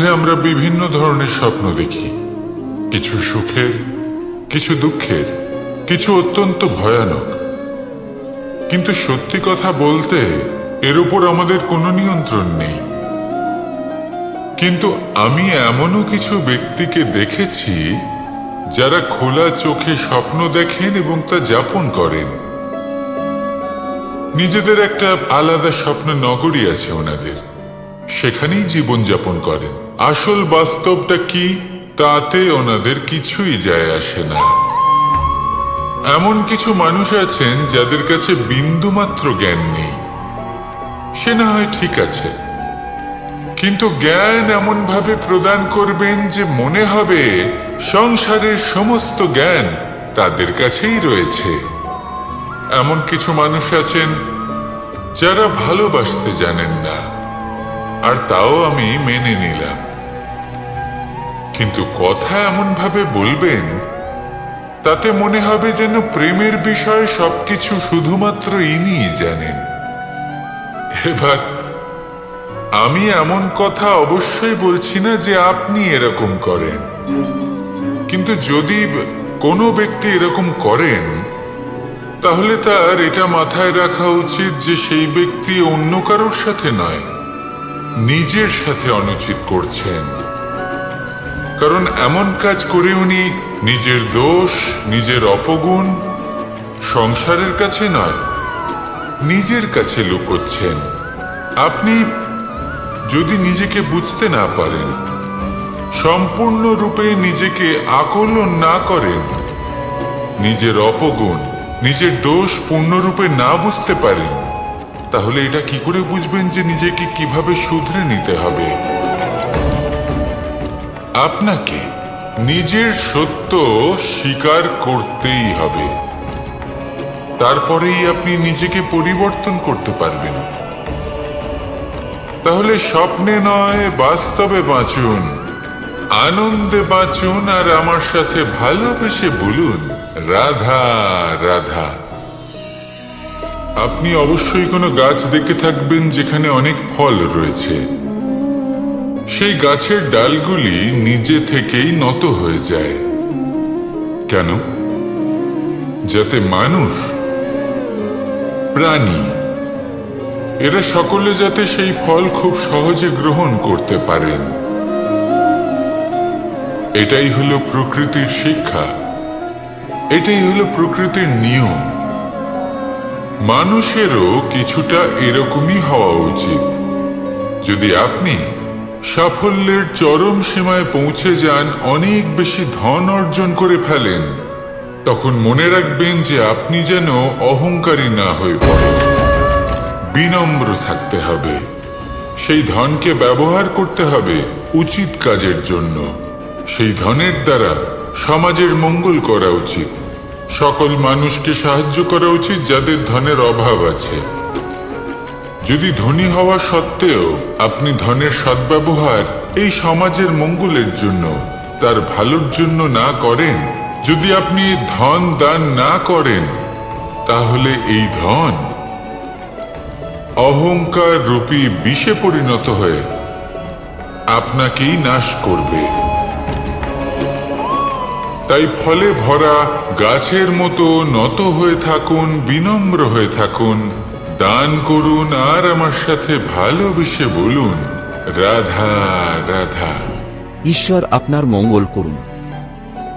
আমরা বিভিন্ন ধরনের স্বপ্ন দেখি। কিছু সুখের, কিছু দুঃখের, কিছু অত্যন্ত ভয়ানক। কিন্তু সত্যি কথা বলতে, এর উপর আমাদের কোনো নিয়ন্ত্রণ নেই। কিন্তু আমি এমনও কিছু ব্যক্তিকে দেখেছি, যারা খোলা চোখে স্বপ্ন দেখেন এবং তা যাপন করেন। নিজেদের একটা আলাদা স্বপ্ন নগরী আছে ওনাদের। সেখানেই জীবন যাপন করেন। আসল বাস্তবটা কি, তাতে ওনাদের কিছুই যায় আসে না। এমন কিছু মানুষ আছেন যাদের কাছে বিন্দুমাত্র জ্ঞান নেই। সে না হয় ঠিক আছে। কিন্তু জ্ঞান এমন ভাবে প্রদান করবেন যে মনে হবে সংসারের সমস্ত জ্ঞান তাদের কাছেই রয়েছে। এমন কিছু মানুষ আছেন যারা ভালোবাসতে জানেন না। আর তাও আমি মেনে নিলাম। কিন্তু কথা এমন ভাবে বলবেন, তাতে মনে হবে যেন প্রেমের বিষয়ে সবকিছু শুধুমাত্র ইনিই জানেন। এবার আমি এমন কথা অবশ্যই বলছি না যে আপনি এরকম করেন। কিন্তু যদি কোনো ব্যক্তি এরকম করেন, তাহলে তার এটা মাথায় রাখা উচিত যে সেই ব্যক্তি অন্য কারোর সাথে নয়। নিজের সাথে অনুচিত করছেন। কারণ এমন কাজ করে উনি নিজের দোষ, নিজের অপগুণ সংসারের কাছে নয়, নিজের কাছে লুকোচ্ছেন। আপনি যদি নিজেকে বুঝতে না পারেন, সম্পূর্ণরূপে নিজেকে আকলন না করেন, নিজের অপগুণ, নিজের দোষ পূর্ণরূপে না বুঝতে পারেন তাহলে এটা কি করে বুঝবেন যে নিজেকে কীভাবে শুধরে নিতে হবে? আপনাকে নিজের সত্য স্বীকার করতেই হবে। তারপরেই আপনি নিজেকে পরিবর্তন করতে পারবেন। তাহলে স্বপ্নে নয়, বাস্তবে বাঁচুন। আনন্দে বাঁচুন আর আমার সাথে ভালোবেসে বলুন, রাধা রাধা। আপনি অবশ্যই কোনো গাছ দেখে থাকবেন যেখানে অনেক ফল রয়েছে। সেই গাছের ডালগুলি নিজে থেকেই নত হয়ে যায়। কেন? যাতে মানুষ, প্রাণী, এরা সকলে যাতে সেই ফল খুব সহজে গ্রহণ করতে পারেন। এটাই হলো প্রকৃতির শিক্ষা। এটাই হলো প্রকৃতির নিয়ম। মানুষেরও কিছুটা এরকমই হওয়া উচিত। যদি আপনি সাফল্যের চরম সীমায় পৌঁছে যান, অনেক বেশি ধন অর্জন করে ফেলেন, তখন মনে রাখবেন যে আপনি যেন অহংকারী না হয়ে পড়েন। বিনম্র থাকতে হবে। সেই ধনকে ব্যবহার করতে হবে উচিত কাজের জন্য। সেই ধনের দ্বারা সমাজের মঙ্গল করা উচিত। সকল মানুষকে সাহায্য করা উচিত যাদের ধনের অভাব আছে। যদি ধনী হওয়া সত্ত্বেও আপনি ধনের সদ্ব্যবহার এই সমাজের মঙ্গলের জন্য, তার ভালোর জন্য না করেন, যদি আপনি ধন দান না করেন, তাহলে এই ধন অহংকার রূপী বিষে পরিণত হয়ে আপনাকেই নাশ করবে। তাই ফলে ভরা গাছের মতো নত হয়ে থাকুন, বিনম্র হয়ে থাকুন। দান করুন আর আমার সাথে ভালোবেসে বলুন, রাধা রাধা। ঈশ্বর আপনার মঙ্গল করুন।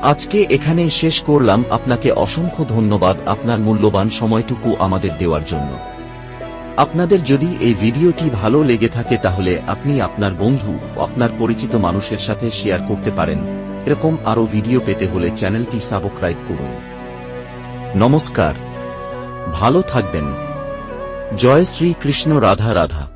আজকে এখানেই শেষ করলাম। আপনাকে অসংখ্য ধন্যবাদ আপনার মূল্যবান সময়টুকু আমাদের দেওয়ার জন্য। আপনাদের যদি এই ভিডিওটি ভালো লেগে থাকে তাহলে আপনি আপনার বন্ধু, আপনার পরিচিত মানুষের সাথে শেয়ার করতে পারেন। এরকম আরও ভিডিও পেতে হলে চ্যানেলটি সাবস্ক্রাইব করুন। নমস্কার। ভালো থাকবেন। জয় শ্রী কৃষ্ণ রাধা রাধা।